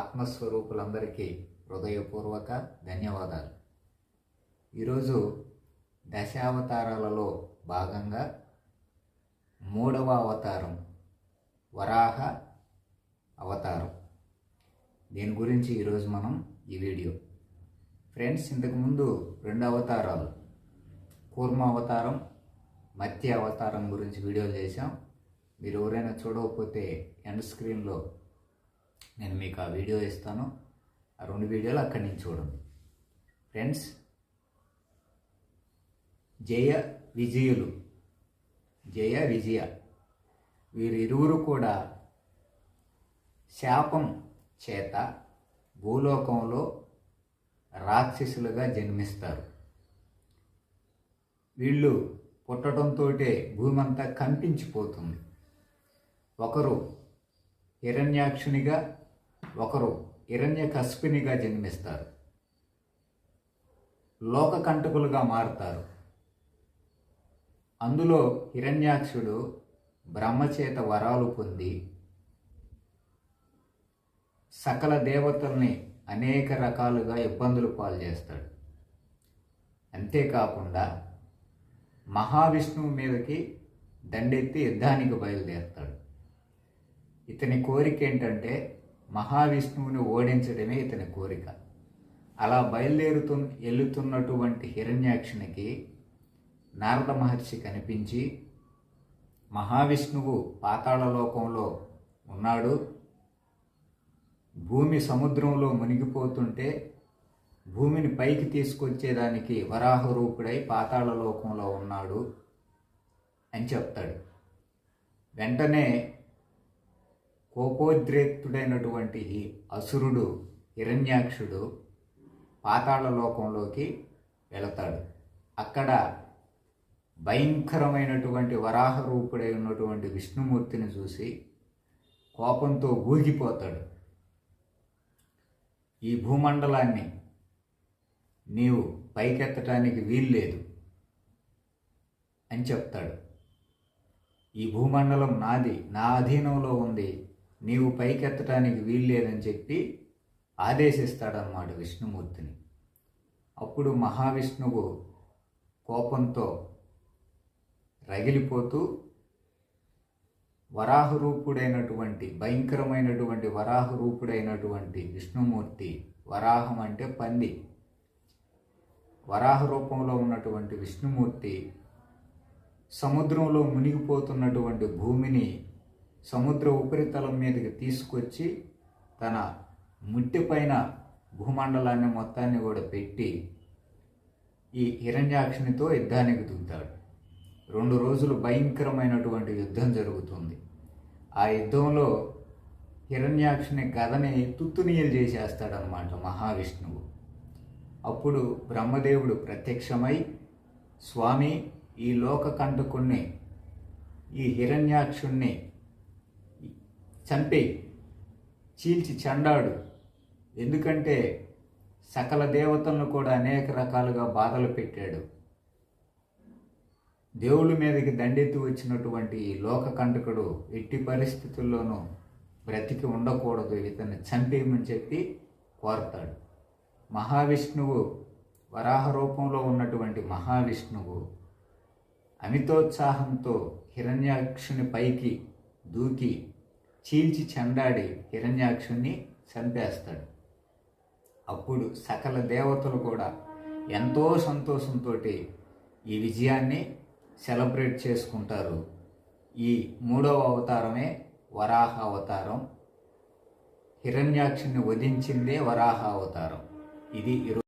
ఆత్మస్వరూపులందరికీ హృదయపూర్వక ధన్యవాదాలు. ఈరోజు దశావతారాలలో భాగంగా మూడవ అవతారం వరాహ అవతారం. దీని గురించి ఈరోజు మనం ఈ వీడియో. ఫ్రెండ్స్ ఇంతకుముందు రెండు అవతారాలు కూర్మ అవతారం మత్య అవతారం గురించి వీడియోలు చేశాం. మీరు ఎవరైనా చూడకపోతే ఎండ్ స్క్రీన్లో నేను మీకు ఆ వీడియో ఇస్తాను. ఆ రెండు వీడియోలు అక్కడి నుంచి చూడండి. ఫ్రెండ్స్ జయ విజయులు. జయ విజయ. వీరిరువురు కూడా శాపం చేత భూలోకంలో రాక్షసులుగా జన్మిస్తారు. వీళ్ళు పుట్టడంతో భూమి అంతా కంపించిపోతుంది. ఒకరు హిరణ్యాక్షునిగా ఒకరు హిరణ్య కస్పినిగా జన్మిస్తారు. లోకకంటకులుగా మారుతారు. అందులో హిరణ్యాక్షుడు బ్రహ్మచేత వరాలు పొంది సకల దేవతల్ని అనేక రకాలుగా ఇబ్బందులు పాలు చేస్తాడు అంతేకాకుండా మహావిష్ణువు మీదకి దండెత్తి యుద్ధానికి బయలుదేరుతాడు. ఇతని కోరిక ఏంటంటే మహావిష్ణువుని ఓడించడమే ఇతని కోరిక. అలా బయలుదేరుతు వెళుతున్నటువంటి హిరణ్యాక్షునికి నారద మహర్షి కనిపించి మహావిష్ణువు పాతాళలోకంలో ఉన్నాడు. భూమి సముద్రంలో మునిగిపోతుంటే భూమిని పైకి తీసుకొచ్చేదానికి వరాహ రూపుడై పాతాళలోకంలో ఉన్నాడు అని చెప్తాడు. వెంటనే కోపోద్రేక్తుడైనటువంటి ఈ అసురుడు హిరణ్యాక్షుడు పాతాళ లోకంలోకి వెళతాడు. అక్కడ భయంకరమైనటువంటి వరాహ రూపుడై ఉన్నటువంటి విష్ణుమూర్తిని చూసి కోపంతో ఊగిపోతాడు. ఈ భూమండలాన్ని నీవు పైకెత్తటానికి వీల్లేదు అని చెప్తాడు. ఈ భూమండలం నాది నా అధీనంలో ఉంది. నీవు పైకెత్తడానికి వీల్లేదని చెప్పి ఆదేశిస్తాడన్నమాట విష్ణుమూర్తిని. అప్పుడు మహావిష్ణువు కోపంతో రగిలిపోతూ వరాహరూపుడైనటువంటి భయంకరమైనటువంటి వరాహరూపుడైనటువంటి విష్ణుమూర్తి వరాహం అంటే పంది. వరాహ రూపంలో ఉన్నటువంటి విష్ణుమూర్తి సముద్రంలో మునిగిపోతున్నటువంటి భూమిని సముద్ర ఉపరితలం మీదకి తీసుకొచ్చి తన ముట్టిపైన భూమండలాన్ని మొత్తాన్ని కూడా పెట్టి ఈ హిరణ్యాక్షునితో యుద్ధానికి దిగుతాడు రెండు రోజులు భయంకరమైనటువంటి యుద్ధం జరుగుతుంది. ఆ యుద్ధంలో హిరణ్యాక్షుని గదని తుత్తునీయలు చేసేస్తాడనమాట మహావిష్ణువు. అప్పుడు బ్రహ్మదేవుడు ప్రత్యక్షమై స్వామి ఈ లోక కంటకుణ్ణి ఈ హిరణ్యాక్షుణ్ణి చంపి చీల్చి చండాడు. ఎందుకంటే సకల దేవతలను కూడా అనేక రకాలుగా బాధలు పెట్టాడు. దేవుడి మీదకి దండెత్తి వచ్చినటువంటి ఈ లోక కంటకుడు ఎట్టి పరిస్థితుల్లోనూ బ్రతికి ఉండకూడదు. ఇతన్ని చంపేయమని చెప్పి కోరతాడు. మహావిష్ణువు వరాహ రూపంలో ఉన్నటువంటి మహావిష్ణువు అమితోత్సాహంతో హిరణ్యాక్షుని పైకి దూకి చీల్చి చెండాడి హిరణ్యాక్షుణ్ణి చంపేస్తాడు. అప్పుడు సకల దేవతలు కూడా ఎంతో సంతోషంతో ఈ విజయాన్ని సెలబ్రేట్ చేసుకుంటారు. ఈ మూడవ అవతారమే వరాహ అవతారం. హిరణ్యాక్షుని వధించిందే వరాహ అవతారం. ఇది